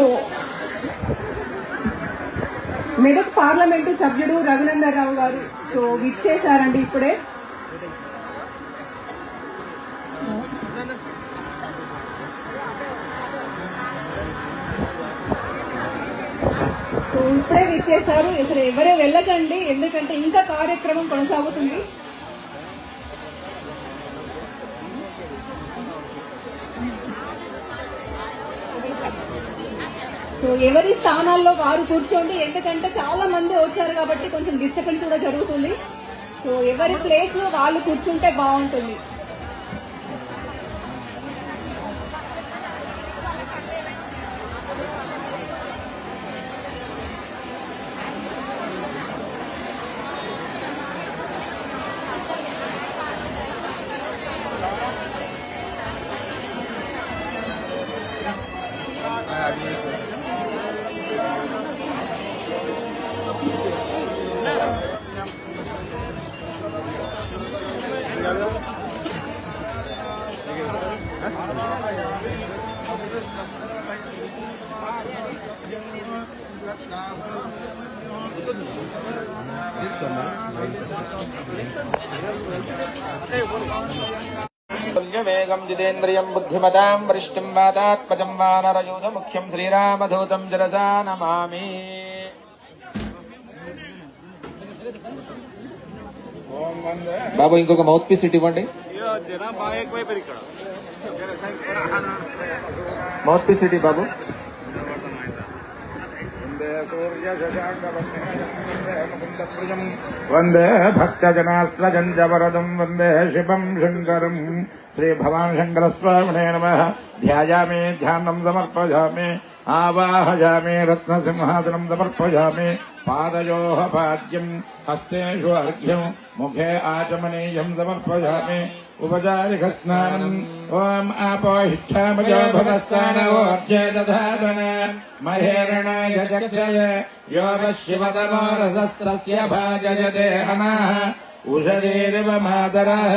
So Medak parliament సభ్యుడు రఘునందన్ రావు గారు so విచ్చేశారండి ఇప్పుడే. సో ఇప్పుడే విచ్చేశారు. ఇక్కడ ఎవరే వెళ్ళకండి ఎందుకంటే ఇంకా కార్యక్రమం కొనసాగుతుంది. సో ఎవరి స్థానాల్లో వారు కూర్చోండి ఎందుకంటే చాలా మంది వచ్చారు కాబట్టి కొంచెం డిస్టర్బెన్స్ కూడా జరుగుతుంది. సో ఎవరి ప్లేస్లో వాళ్ళు కూర్చుంటే బాగుంటుంది. వేగం జితేంద్రియం బుద్ధిమతాం వరిష్ఠం వాతాత్మజం వానరయూజ ముఖ్యం శ్రీరామధూతం జలసా నమామి. బాబు ఇంకొక మౌత్ పీస్ ఇటు ఇవ్వండి మౌత్ పీస్ ఇటు బాబు. వందే భక్తజనాశ్రజం వరదం వందే శివం శంకరం श्रीभवान् शङ्करस्वामिने नमः। ध्यायामि ध्यानम् समर्पयामि, आवाहयामि रत्नसिंहासनम् समर्पयामि, पादयोः पाद्यम् हस्तेषु अर्घ्यम् मुखे आचमनीयम् समर्पयामि उपचारिकस्नानम् ओम् आपोहिष्ठामजोभगस्तानवोऽर्घ्ये दधातन, महेरणाय जक्षय यो वः शिवतमो रसस्तस्य भाजयते अनाः उषरीरिव मातरः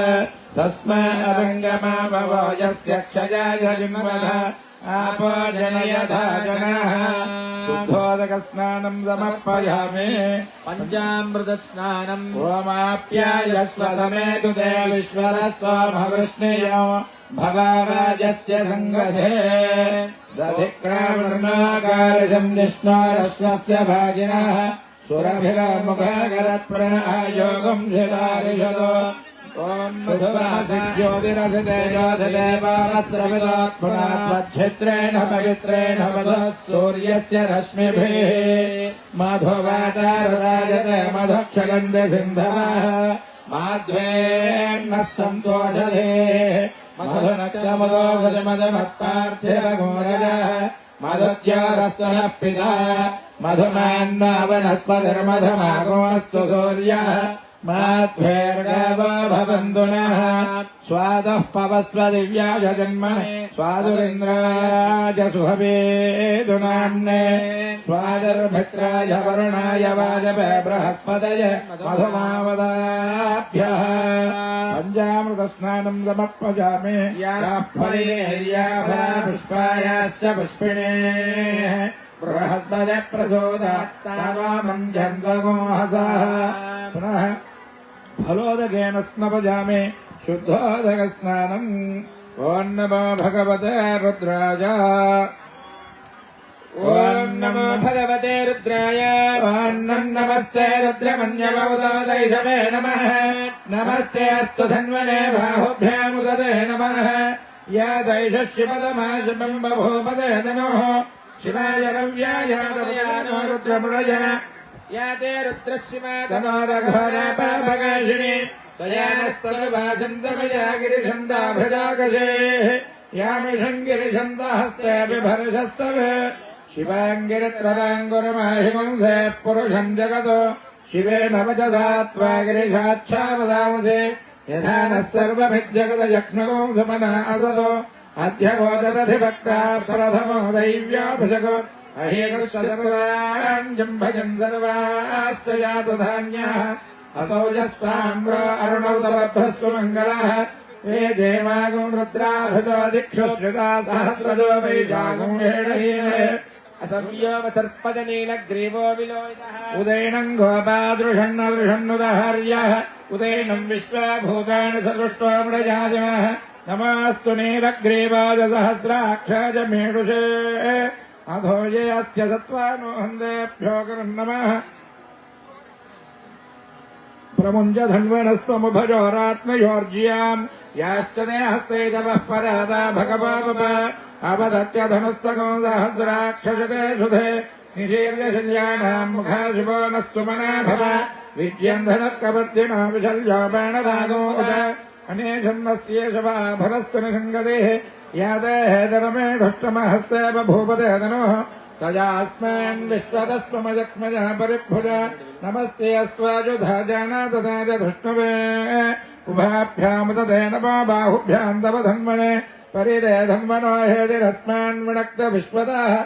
तस्मादङ्गमाभवो यस्य क्षयाय विमलः आपो जनयथा जनाः दुग्धोदकस्नानम् समर्पयामि पञ्चामृतस्नानम् होमाप्यायस्व समेतु देविश्वरस्वभवृष्णेय भवाराजस्य सङ्गधे दधिक्रामर्णाकारजम् निष्णारस्वस्य भागिनः सुरभिरमुखाकरत्प्रणः योगम् शिलारिषदो ॐ मधुवासिज्योतिरसदेवावस्त्रविदोत्पुनात्मच्छित्रेण पवित्रेण वधः सूर्यस्य रश्मिभिः मधुवातारराजते मधुक्षगन्धसिन्धवः माध्वेर्नः सन्तोषधे मधुनक्षमदोषमदमत्पार्थिवघोरजः मधुज्योरस्तनः पिता मधुमान्नावनस्पतिर्मधुमागोऽस्तु सूर्यः माध्वेर्गवो भवन्तु नः स्वादः पवस्व दिव्याय जन्मने स्वादुरिन्द्राय सुहवेदुनाम्ने स्वादर्भित्राय वरुणाय वाजपे बृहस्पतय मधुमावदाभ्यः पञ्चामृतस्नानम् समर्पयामि याः फलेर्याभा पुष्पायाश्च पुष्पिणेः बृहस्पत प्रचोदास्तावामम् जन्मगोहसः पुनः ఫలోదగేన స్నపజామే శుద్ధోదగ స్నానం ఓం నమో భగవతే రుద్రాయ. ఓం నమో భగవతే రుద్రాయ. ఓం నం నమస్తే రుద్రమన్యమోదైషవే నమ. నమస్తే అస్తు ధన్వనే బాహుభ్యాముదే నమ. యా దైష శివదమాశివం బభూపదే నమో. శివాయ రవ్యాయ రుద్రముడయ या ते रुद्रशिवा तनो रघोरापापकाशिनि तयानस्तनुवासन्तमया गिरिछन्दाभिजाकशेः यामिषङ्गिरिछन्दहस्ते बिभर्षस्तव शिवाङ्गिरित्रदाङ्गुरमाहिगुंसे पुरुषम् जगतो शिवेन वचसा त्वा गिरिशाच्छावदांसे यथा नः सर्वभिज्जगदयक्ष्मगो समना असतो अध्यगोदधिभक्तार्थप्रथमो दैव्याभिषगो अहेकृष्टसर्वाञ्जम् भजन् सर्वाश्च यातु धान्याः असौ यस्ताम्रो अरुणौ तवभ्रस्तु मङ्गलः हे देवागुं रुद्राभृतो दिक्षु श्रुता सहस्रजो वैशागुं हेणहीमे असव्योमसर्पजनीलग्रीवो विलोहितः उदैनम् गोपादृशन्नदृशन्नुदहर्यः उदैनम् विश्वभूतानि सदृष्ट्वामृजाजनः नमस्तु नीलग्रीवाय अधोजयश्च सत्त्वानो हन्देभ्यो नमः प्रमुञ्जधन्वनस्त्वमुभयोरात्मयोर्जियाम् याश्च नेहस्तैतवः परहदा भगवापप अवधत्य धनुस्तको सहस्राक्षसुधे निशीर्यशल्याणाम् मुखाशुभो नः सुमना भव। विद्यन्धनः कवर्तिना विशल्यो बाणभागो अनेषन्नस्येष वा भरस्तु निषङ्गदेः यादे हेदरमे भष्टमहस्ते बभूपदेदनोः तजास्मन्विश्वदस्त्वमजक्मजः परिभुज। नमस्ते अस्त्वाजुधा जानाददाज धृष्णवे। उभाभ्यामुददेन वा बाहुभ्याम् तव धन्मने परिरे धन्मनो हेदिरस्मान्विणक्त विश्वदाः।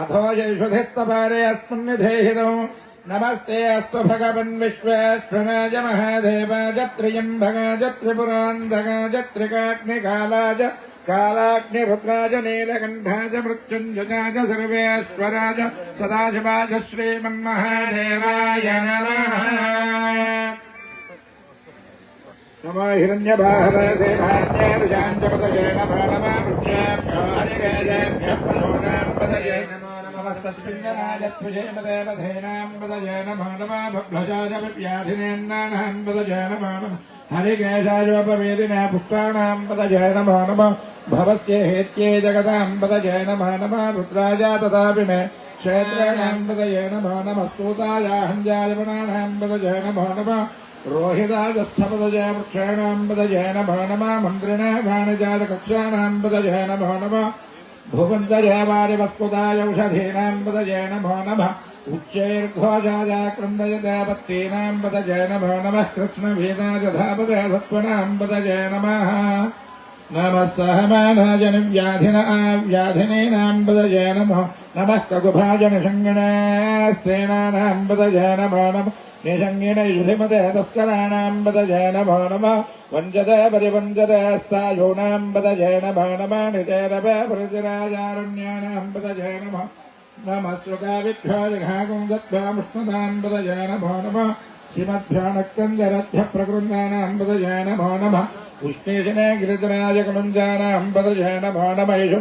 अथो यैषुधिस्तपारे अस्मिन्निधेहितौ। नमस्ते अस्तु भगवन्विश्वेश्वराज महादेवाज त्रियम् भगाज त्रिपुरान्धगाज त्रिकाग्निकालाज कालाग्निरुद्राज नीलकण्ठाज मृत्युञ्जगाज सर्वेश्वराज सदाशिवाज श्रीमन्महादेवाय नमः नमो हिरण्यबाहवसेनान्यादशाञ्चपतये नमो नमः वृक्षेभ्यो हरिकेशेभ्यः पशूनाम् पतये नमो नमस्तस्मिन्जनायत्वजेमदेव धेनाम् पतये नमो नमः भद्भजाय विव्याधिनेन्नानाम् पतये नमो नमः हरिकेशायोपवेदिने पुष्पाणाम् पतये नमो नमः भवत्ये हेत्ये जगदाम्बदये नमः नमः रुद्राजा तथापि मे क्षेत्राणाम्बदये नमः नमः सूतायाहञ्जालवणानाम्बदये नमः नमः रोहिदाजस्थपदजय वृक्षाणाम्बदये नमः नमः मन्त्रिणा घाणजातकक्षाणाम्बदये नमः नमः भुवन्तजय वारिवत्कुदायौषधीनाम्बदये नमः नमः उच्चैर्घोषाजा क्रन्दयदापत्तीनाम्बदये नमः नमः कृष्णवीणाजधापदे सत्त्वनाम्बदये नमः नमः सहमानाजन व्याधिन व्याधिनीनाम् पदजय नमः नमः ककुभाजनशङ्गणास्तेनानाम् पदजय नमो नमः निषङ्गिण युधिमते तस्कराणाम् पदजय नमो नमः वञ्चत परिवञ्चत स्थायूनाम् पदजय नमो नमः निचेरव प्रतिराजारण्याणाम् पदजय नमः नमः सुगाविभ्यो जघाकुन्दद्भ्यामुष्णताम् पदजय नमो नमः श्रीमद्भ्यो नक्कञ्जरभ्यः प्रकृन्दानाम् पदजय नमो नमः उष्णीशनेघृतराजकमुञ्जानाहं पदशेन भो नमैषु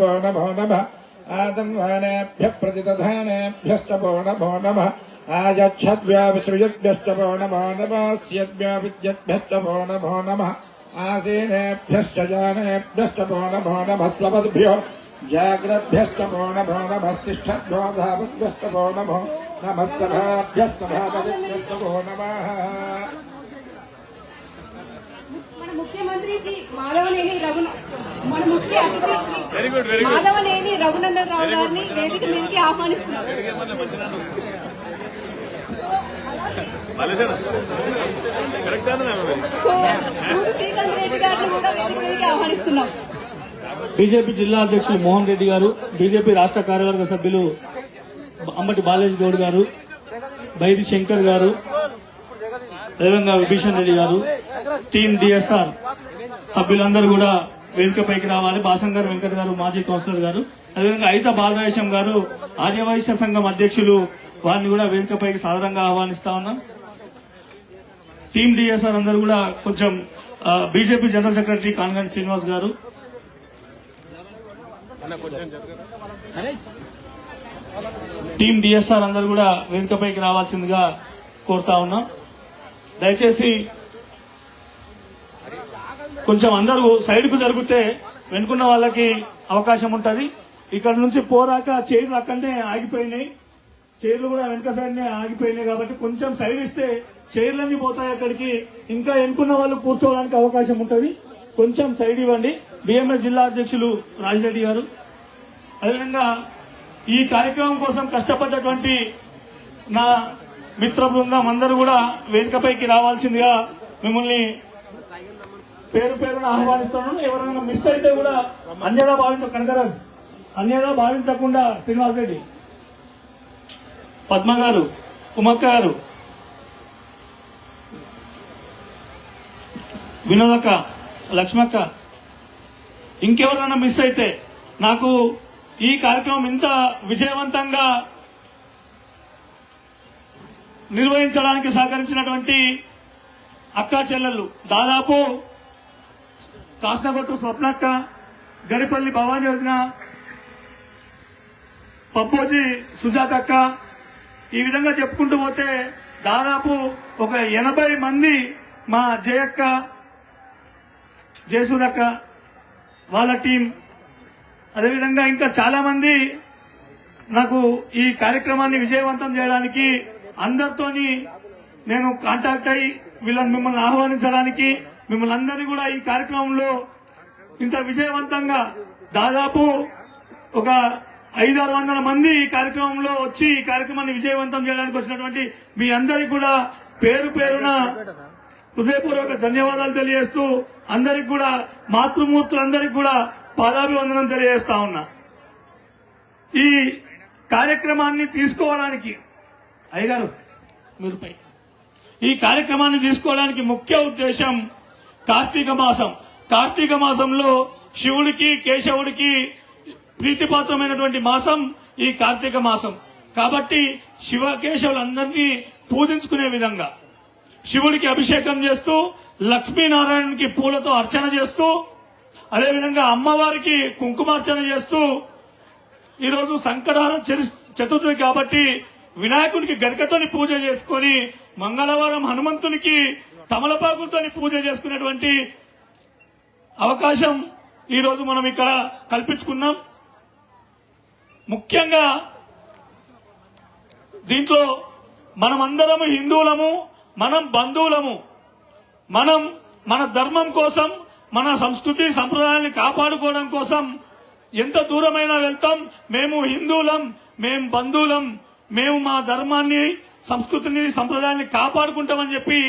भो नभो नमः प्रतिदधानेभ्यश्च भो नभो नमः भो नमो नमास्यद्व्याविद्यद्भ्यश्च भो आसीनेभ्यश्च जानेभ्यश्च भो स्वपद्भ्यो जाग्रद्भ्यश्च भो भो भो नमः ముఖ్యమంత్రి శ్రీ మాధవనేని రఘున మన ముఖ్య అతిథి మాధవనేని రఘునందన్ రావు గారిని వేదిక మీదకి ఆహ్వానిస్తున్నారు సో గూడు శ్రీకాంత్ రెడ్డి గారిని కూడా వేదిక మీదకి ఆహ్వానిస్తున్నాం. బీజేపీ జిల్లా అధ్యక్షులు మోహన్ రెడ్డి గారు బీజేపీ రాష్ట్ర కార్యవర్గ సభ్యులు అంబటి బాలాజీ గౌడ్ గారు బైరి శంకర్ గారు అదేవిధంగా విభీషణ్ రెడ్డి గారు టీం డిఎస్ఆర్ సభ్యులందరూ కూడా వేదికపైకి రావాలి. బాసంగారు వెంకట్ గారు మాజీ కౌన్సిలర్ గారు. అదేవిధంగా అయిత బాలరాజేశం గారు ఆర్యవైశ్య సంఘం అధ్యక్షులు వారిని కూడా వేదికపైకి సాదరంగా ఆహ్వానిస్తా ఉన్నాం. టీం డిఎస్ఆర్ అందరూ కూడా కొంచెం BJP general secretary Kanganti Srinivas గారు. టీం డిఎస్ఆర్ అందరూ కూడా వేదికపైకి రావాల్సిందిగా కోరుతా ఉన్నాం. దయచేసి కొంచెం అందరూ సైడ్కు జరిగితే వెనుకున్న వాళ్ళకి అవకాశం ఉంటుంది. ఇక్కడ నుంచి పోరాక చైర్లు అక్కడనే ఆగిపోయినాయి. చైర్లు కూడా వెనక సైడ్నే ఆగిపోయినాయి కాబట్టి కొంచెం సైడ్ ఇస్తే చైర్లన్నీ పోతాయి అక్కడికి. ఇంకా ఎన్నుకున్న వాళ్ళు కూర్చోవడానికి అవకాశం ఉంటుంది. కొంచెం సైడ్ ఇవ్వండి. బిఎంఎస్ జిల్లా అధ్యక్షులు రాజిరెడ్డి గారు. అదేవిధంగా ఈ కార్యక్రమం కోసం కష్టపడ్డటువంటి నా మిత్ర బృందం అందరూ కూడా వేదికపైకి రావాల్సిందిగా మిమ్మల్ని పేరు పేరున ఆహ్వానిస్తున్నాను. ఎవరైనా మిస్ అయితే కూడా అన్యదా భావించ కనకరాజు అన్యదా భావించకుండా శ్రీనివాస్ రెడ్డి. పద్మ గారు ఉమక్క గారు. వినోదక్క లక్ష్మక్క. ఇంకెవరైనా మిస్ అయితే నాకు ఈ కార్యక్రమం ఇంత విజయవంతంగా నిర్వహించడానికి సహకరించినటువంటి అక్కా చెల్లెళ్ళు. దాదాపు కాసనగొట్టు స్వప్నక్క గరిపల్లి భవానీ యోజన పప్పోజీ సుజాతక్క ఈ విధంగా చెప్పుకుంటూ పోతే దాదాపు ఒక ఎనభై మంది మా జయక్క జయసూదక్క వాళ్ళ టీం. అదేవిధంగా ఇంకా చాలా మంది నాకు ఈ కార్యక్రమాన్ని విజయవంతం చేయడానికి అందరితోని నేను కాంటాక్ట్ అయ్యి వీళ్ళని మిమ్మల్ని ఆహ్వానించడానికి మిమ్మల్ని అందరినీ కూడా ఈ కార్యక్రమంలో ఇంత విజయవంతంగా దాదాపు ఒక ఐదారు వందల మంది ఈ కార్యక్రమంలో వచ్చి ఈ కార్యక్రమాన్ని విజయవంతం చేయడానికి వచ్చినటువంటి మీ అందరికి కూడా పేరు పేరున హృదయపూర్వక ధన్యవాదాలు తెలియజేస్తూ అందరికి కూడా మాతృమూర్తులందరికీ కూడా పాదాభివందనం తెలియజేస్తా ఉన్నా. ఈ కార్యక్రమాన్ని తీసుకోవడానికి అయ్యగారు మీరు పై. ఈ కార్యక్రమాన్ని తీసుకోవడానికి ముఖ్య ఉద్దేశం కార్తీక మాసం. కార్తీక మాసంలో శివుడికి కేశవుడికి ప్రీతిపాత్రమైనటువంటి మాసం ఈ కార్తీక మాసం. కాబట్టి శివ కేశవులందరినీ పూజించుకునే విధంగా శివుడికి అభిషేకం చేస్తూ లక్ష్మీనారాయణకి పూలతో అర్చన చేస్తూ అదేవిధంగా అమ్మవారికి కుంకుమార్చన చేస్తూ ఈరోజు సంకటహార చరి- చతుర్థి కాబట్టి వినాయకుడికి గరికతోని పూజ చేసుకొని మంగళవారం హనుమంతునికి తమలపాకులతోని పూజ చేసుకునేటువంటి అవకాశం ఈరోజు మనం ఇక్కడ కల్పించుకున్నాం. ముఖ్యంగా దీంట్లో మనమందరము హిందువులము మనం బంధువులము మనం మన ధర్మం కోసం మన సంస్కృతి సంప్రదాయాన్ని కాపాడుకోవడం కోసం ఎంత దూరమైనా వెళ్తాం. మేము హిందువులం మేము బంధువులం మేము మా ధర్మాన్ని సంస్కృతిని సంప్రదాయాన్ని కాపాడుకుంటామని చెప్పి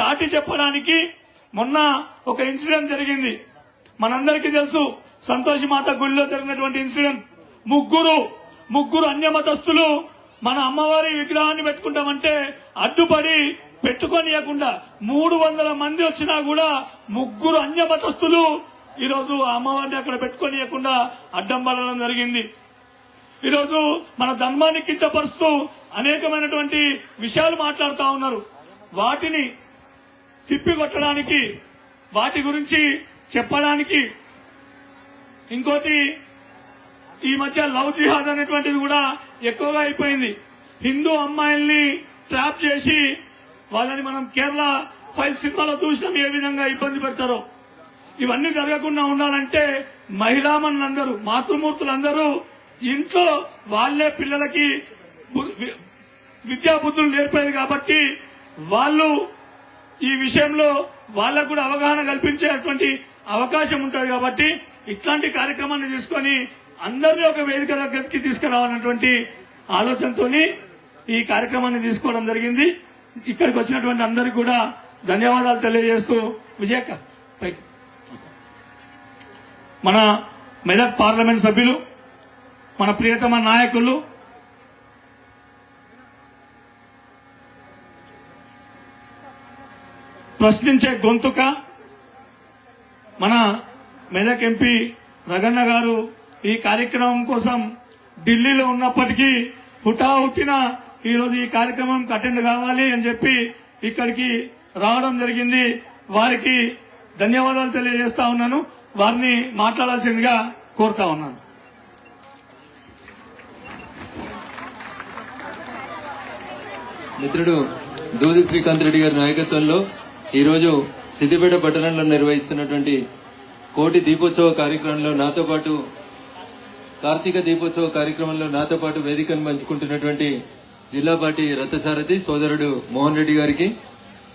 చాటి చెప్పడానికి మొన్న ఒక ఇన్సిడెంట్ జరిగింది. మనందరికీ తెలుసు సంతోషి మాత గుడిలో జరిగినటువంటి ఇన్సిడెంట్. ముగ్గురు ముగ్గురు అన్యమతస్తులు మన అమ్మవారి విగ్రహాన్ని పెట్టుకుంటామంటే అడ్డుపడి పెట్టుకోనియకుండా మూడు వందల మంది వచ్చినా కూడా ముగ్గురు అన్యమతస్తులు ఈరోజు ఆ అమ్మవారిని అక్కడ పెట్టుకోనియకుండా అడ్డం పడడం జరిగింది. ఈరోజు మన ధర్మాన్ని కించపరుస్తూ అనేకమైనటువంటి విషయాలు మాట్లాడుతూ ఉన్నారు. వాటిని తిప్పికొట్టడానికి వాటి గురించి చెప్పడానికి. ఇంకోటి ఈ మధ్య లవ్ జిహాద్ అనేటువంటిది కూడా ఎక్కువగా అయిపోయింది. హిందూ అమ్మాయిల్ని ట్రాప్ చేసి వాళ్ళని మనం కేరళ ఫైల్ సినిమాలో చూసినాం ఏ విధంగా ఇబ్బంది పెడతారో. ఇవన్నీ జరగకుండా ఉండాలంటే మహిళామణులందరూ మాతృమూర్తులందరూ ఇంట్లో వాళ్ళే పిల్లలకి విద్యా బుద్ధులు నేర్పేది కాబట్టి వాళ్ళు ఈ విషయంలో వాళ్ళకు కూడా అవగాహన కల్పించేటువంటి అవకాశం ఉంటుంది కాబట్టి ఇట్లాంటి కార్యక్రమాన్ని తీసుకొని అందరినీ ఒక వేదిక దగ్గరికి తీసుకురావాలన్నటువంటి ఆలోచనతోని ఈ కార్యక్రమాన్ని తీసుకోవడం జరిగింది. ఇక్కడికి వచ్చినటువంటి అందరికి కూడా ధన్యవాదాలు తెలియజేస్తూ విజయక్క మన మెదక్ పార్లమెంట్ సభ్యులు మన ప్రియతమ నాయకులు ప్రశ్నించే గొంతుక మన మెదక్ ఎంపీ రగన్న గారు ఈ కార్యక్రమం కోసం ఢిల్లీలో ఉన్నప్పటికీ హుటాహుటిన ఈరోజు ఈ కార్యక్రమం అటెండ్ కావాలి అని చెప్పి ఇక్కడికి రావడం జరిగింది. వారికి ధన్యవాదాలు తెలియజేస్తా ఉన్నాను. వారిని మాట్లాడాల్సిందిగా కోరుతా ఉన్నాను. మిత్రుడు దూది శ్రీకాంత్ రెడ్డి గారి నాయకత్వంలో ఈరోజు సిద్దిపేట పట్టణంలో నిర్వహిస్తున్నటువంటి కోటి దీపోత్సవ కార్యక్రమంలో నాతో పాటు కార్తీక దీపోత్సవ కార్యక్రమంలో నాతో పాటు వేదికను పంచుకుంటున్నటువంటి జిల్లా పార్టీ రథసారథి సోదరుడు మోహన్ రెడ్డి గారికి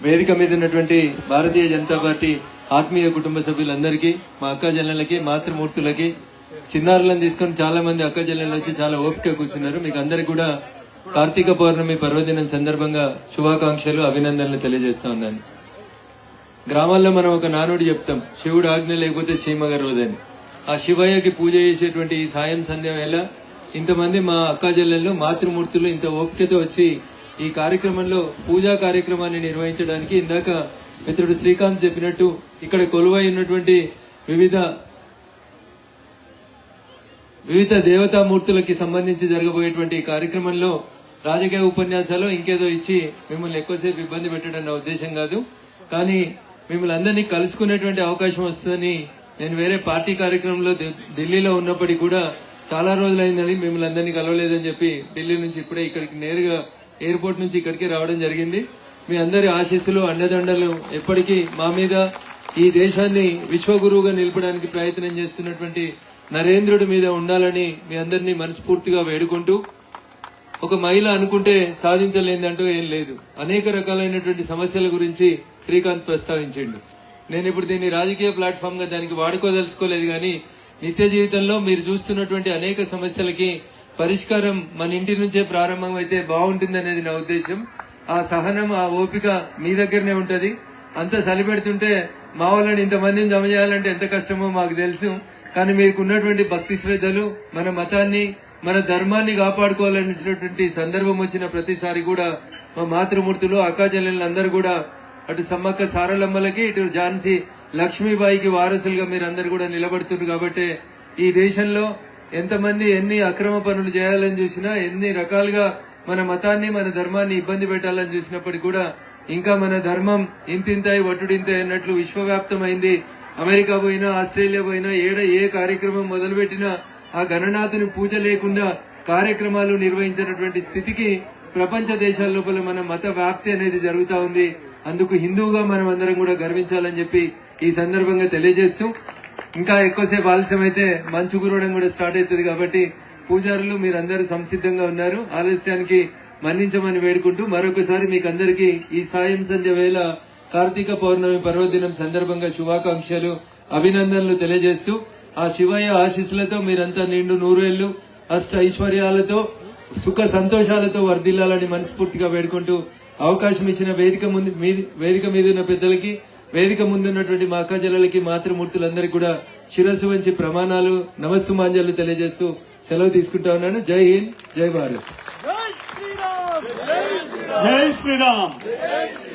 వేదిక మీద ఉన్నటువంటి భారతీయ జనతా పార్టీ ఆత్మీయ కుటుంబ సభ్యులందరికీ మా అక్క మాతృమూర్తులకి చిన్నారులను తీసుకొని చాలా మంది అక్కజనులు వచ్చి చాలా ఓపిక కూర్చున్నారు. మీకు అందరికి కూడా కార్తీక పౌర్ణమి పర్వదినం సందర్భంగా శుభాకాంక్షలు అభినందనలు తెలియజేస్తా ఉన్నాను. గ్రామాల్లో మనం ఒక నానుడు చెప్తాం శివుడు ఆజ్ఞ లేకపోతే చీమగరోదని ఆ శివయ్యకి పూజ చేసేటువంటి ఈ సాయం సంధ్య వేళ ఇంతమంది మా అక్క చెల్లెళ్ళు మాతృమూర్తులు ఇంత ఓపికతో వచ్చి ఈ కార్యక్రమంలో పూజా కార్యక్రమాన్ని నిర్వహించడానికి ఇందాక మిత్రుడు శ్రీకాంత్ చెప్పినట్టు ఇక్కడ కొలువై ఉన్నటువంటి వివిధ వివిధ దేవతామూర్తులకి సంబంధించి జరగబోయేటువంటి ఈ కార్యక్రమంలో రాజకీయ ఉపన్యాసాలు ఇంకేదో ఇచ్చి మిమ్మల్ని ఎక్కువసేపు ఇబ్బంది పెట్టడం నా ఉద్దేశం కాదు. కానీ మిమ్మల్ని అందరినీ కలుసుకునేటువంటి అవకాశం వస్తుందని నేను వేరే పార్టీ కార్యక్రమంలో ఢిల్లీలో ఉన్నప్పటికీ కూడా చాలా రోజులైందని మిమ్మల్ని అందరినీ కలవలేదని చెప్పి ఢిల్లీ నుంచి ఇప్పుడే ఇక్కడికి నేరుగా ఎయిర్పోర్ట్ నుంచి ఇక్కడికి రావడం జరిగింది. మీ అందరి ఆశీస్సులు అండదండలు ఎప్పటికీ మా మీద ఈ దేశాన్ని విశ్వగురువుగా నిలపడానికి ప్రయత్నం చేస్తున్నటువంటి నరేంద్రుడి మీద ఉండాలని మీ అందరినీ మనస్ఫూర్తిగా వేడుకుంటూ ఒక మహిళ అనుకుంటే సాధించలేదంటూ ఏం లేదు. అనేక రకాలైనటువంటి సమస్యల గురించి శ్రీకాంత్ ప్రస్తావించిండు. నేను ఇప్పుడు దీన్ని రాజకీయ ప్లాట్ఫామ్గా దానికి వాడుకోదలుచుకోలేదు కానీ నిత్య జీవితంలో మీరు చూస్తున్నటువంటి అనేక సమస్యలకి పరిష్కారం మన ఇంటి నుంచే ప్రారంభమైతే బాగుంటుందనేది బాగుంటుంది అనేది నా ఉద్దేశం ఆ సహనం ఆ ఓపిక మీ దగ్గరనే ఉంటుంది. అంత సలిపెడుతుంటే మా వాళ్ళని ఇంతమందిని జమ చేయాలంటే ఎంత కష్టమో మాకు తెలుసు. కానీ మీకు ఉన్నటువంటి భక్తి శ్రద్ధలు మన మతాన్ని మన ధర్మాన్ని కాపాడుకోవాలనేటువంటి సందర్భం వచ్చిన ప్రతిసారి కూడా మా మాతృమూర్తులు అక్కాచెల్లెళ్ళందరూ కూడా అటు సమ్మక్క సారలమ్మలకి ఇటు ఝాన్సీ లక్ష్మీబాయికి వారసులుగా మీరందరూ కూడా నిలబడుతున్నారు కాబట్టి ఈ దేశంలో ఎంతమంది ఎన్ని అక్రమ పనులు చేయాలని చూసినా ఎన్ని రకాలుగా మన మతాన్ని మన ధర్మాన్ని ఇబ్బంది పెట్టాలని చూసినప్పటికీ కూడా ఇంకా మన ధర్మం ఇంతింతాయి వట్టుడింతే అన్నట్లు విశ్వవ్యాప్తమైంది. అమెరికా పోయినా ఆస్ట్రేలియా పోయినా ఏడ ఏ కార్యక్రమం మొదలుపెట్టినా ఆ గణనాథుని పూజ లేకుండా కార్యక్రమాలు నిర్వహించినటువంటి స్థితికి ప్రపంచ దేశాల లోపల మన మత వ్యాప్తి అనేది జరుగుతూ ఉంది. అందుకు హిందువుగా మనం అందరం కూడా గర్వించాలని చెప్పి ఈ సందర్భంగా తెలియజేస్తూ ఇంకా ఎక్కువసేపు ఆలస్యం అయితే మంచు కురవడం కూడా స్టార్ట్ అవుతుంది కాబట్టి పూజారులు మీరందరూ సంసిద్ధంగా ఉన్నారు. ఆలస్యానికి మన్నించమని వేడుకుంటూ మరొకసారి మీకు అందరికీ ఈ సాయం సంధ్య వేళ కార్తీక పౌర్ణమి పర్వదినం సందర్భంగా శుభాకాంక్షలు అభినందనలు తెలియజేస్తూ ఆ శివయ్య ఆశీస్సులతో మీరంతా నిండు నూరేళ్ళు అష్ట ఐశ్వర్యాలతో సుఖ సంతోషాలతో వర్ధిల్లాలని మనస్ఫూర్తిగా వేడుకుంటూ అవకాశం ఇచ్చిన వేదిక ముందు మీది- వేదిక మీద ఉన్న పెద్దలకి వేదిక ముందున్నటువంటి మా అక్కజల్లలకి మాతృమూర్తులందరికీ కూడా శిరస్సు వంచి ప్రమాణాలు నమస్సుమాంజలు తెలియజేస్తూ సెలవు తీసుకుంటా ఉన్నాను. జై హింద్ జై భారత్. జై శ్రీరామ్!